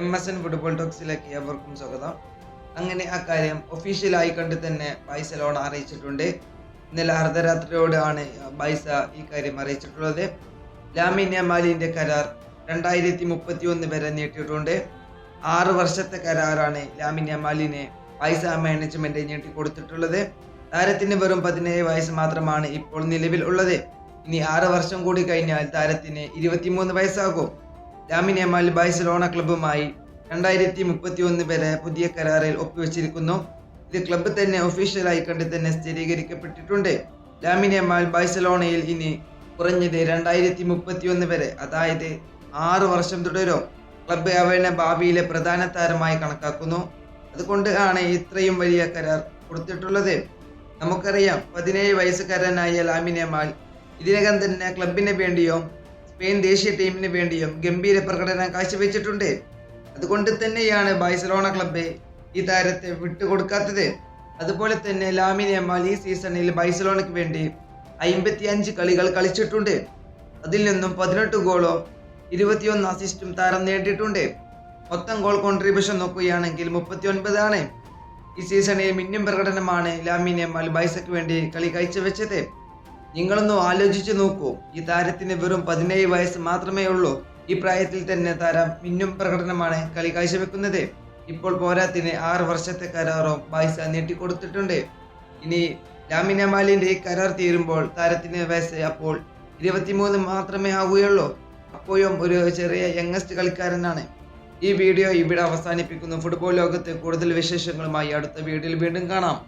M S N football ടോക്സിലേക്ക് ഏവർക്കും സ്വാഗതം. അങ്ങനെ അക്കാര്യം ഒഫീഷ്യലായി കണ്ട് തന്നെ ബൈസലോണ അറിയിച്ചിട്ടുണ്ട്. ഇന്നലെ അർദ്ധരാത്രിയോടാണ് ബൈസ ഈ കാര്യം അറിയിച്ചിട്ടുള്ളത്. ലാമിൻ യമാലിന്റെ കരാർ രണ്ടായിരത്തി മുപ്പത്തി ഒന്ന് വരെ നീട്ടിയിട്ടുണ്ട്. ആറ് വർഷത്തെ കരാറാണ് ലാമിൻ യമാലിനെ ബൈസ മാനേജ്മെന്റ് നീട്ടി കൊടുത്തിട്ടുള്ളത് താരത്തിന് വെറും പതിനേഴ് വയസ്സ് മാത്രമാണ് ഇപ്പോൾ നിലവിൽ ഉള്ളത്. ഇനി ആറ് വർഷം കൂടി കഴിഞ്ഞാൽ താരത്തിന് ഇരുപത്തിമൂന്ന് വയസ്സാകും. ലാമിൻ യമാൽ ബാഴ്സലോണ ക്ലബ്ബുമായി രണ്ടായിരത്തി മുപ്പത്തി ഒന്ന് വരെ പുതിയ കരാറിൽ ഒപ്പുവെച്ചിരിക്കുന്നു. ഇത് ക്ലബ്ബ് തന്നെ ഒഫീഷ്യലായി കണ്ട് തന്നെ സ്ഥിരീകരിക്കപ്പെട്ടിട്ടുണ്ട്. ലാമിൻ യമാൽ ബാഴ്സലോണയിൽ ഇനി കുറഞ്ഞത് രണ്ടായിരത്തി മുപ്പത്തി ഒന്ന് വരെ അതായത് ആറ് വർഷം തുടരും. ക്ലബ്ബ് അവനെ ഭാവിയിലെ പ്രധാന താരമായി കണക്കാക്കുന്നു. അതുകൊണ്ട് ആണ് ഇത്രയും വലിയ കരാർ കൊടുത്തിട്ടുള്ളത്. നമുക്കറിയാം പതിനേഴ് വയസ്സുകാരനായ ലാമിൻ ഇതിനകം തന്നെ ക്ലബിന് വേണ്ടിയും സ്പെയിൻ ദേശീയ ടീമിന് വേണ്ടിയും ഗംഭീര പ്രകടനം കാഴ്ചവെച്ചിട്ടുണ്ട്. അതുകൊണ്ട് തന്നെയാണ് ബാഴ്സലോണ ക്ലബ്ബ് ഈ താരത്തെ വിട്ടുകൊടുക്കാത്തത്. അതുപോലെ തന്നെ ലാമിൻ ഈ സീസണിൽ ബാഴ്സലോണയ്ക്ക് വേണ്ടി അമ്പത്തി അഞ്ച് കളികൾ കളിച്ചിട്ടുണ്ട്. അതിൽ നിന്നും പതിനെട്ട് ഗോളോ ഇരുപത്തിയൊന്ന് അസിസ്റ്റും താരം നേടിയിട്ടുണ്ട്. മൊത്തം ഗോൾ കോൺട്രിബ്യൂഷൻ നോക്കുകയാണെങ്കിൽ മുപ്പത്തി ഒൻപതാണ് ഈ സീസണിൽ മിന്നും പ്രകടനമാണ് ലാമിൻ ബൈസക്ക് വേണ്ടി കളി കാഴ്ചവെച്ചത്. നിങ്ങളൊന്ന് ആലോചിച്ചു നോക്കൂ. ഈ താരത്തിന് വെറും പതിനേഴ് വയസ്സ് മാത്രമേ ഉള്ളൂ. ഈ പ്രായത്തിൽ തന്നെ താരം മിന്നും പ്രകടനമാണ് കളി കാഴ്ചവെക്കുന്നത്. ഇപ്പോൾ പോരാത്തിന് ആറ് വർഷത്തെ കരാറും പൈസ നീട്ടിക്കൊടുത്തിട്ടുണ്ട്. ഇനി ലാമിൻ അമാലിന്റെ കരാർ തീരുമ്പോൾ താരത്തിന് വയസ്സ് അപ്പോൾ ഇരുപത്തിമൂന്ന് മാത്രമേ ആവുകയുള്ളൂ. അപ്പോഴും ഒരു ചെറിയ യങ്ങസ്റ്റ് കളിക്കാരനാണ്. ഈ വീഡിയോ ഇവിടെ അവസാനിപ്പിക്കുന്നു. ഫുട്ബോൾ ലോകത്ത് കൂടുതൽ വിശേഷങ്ങളുമായി അടുത്ത വീഡിയോയിൽ വീണ്ടും കാണാം.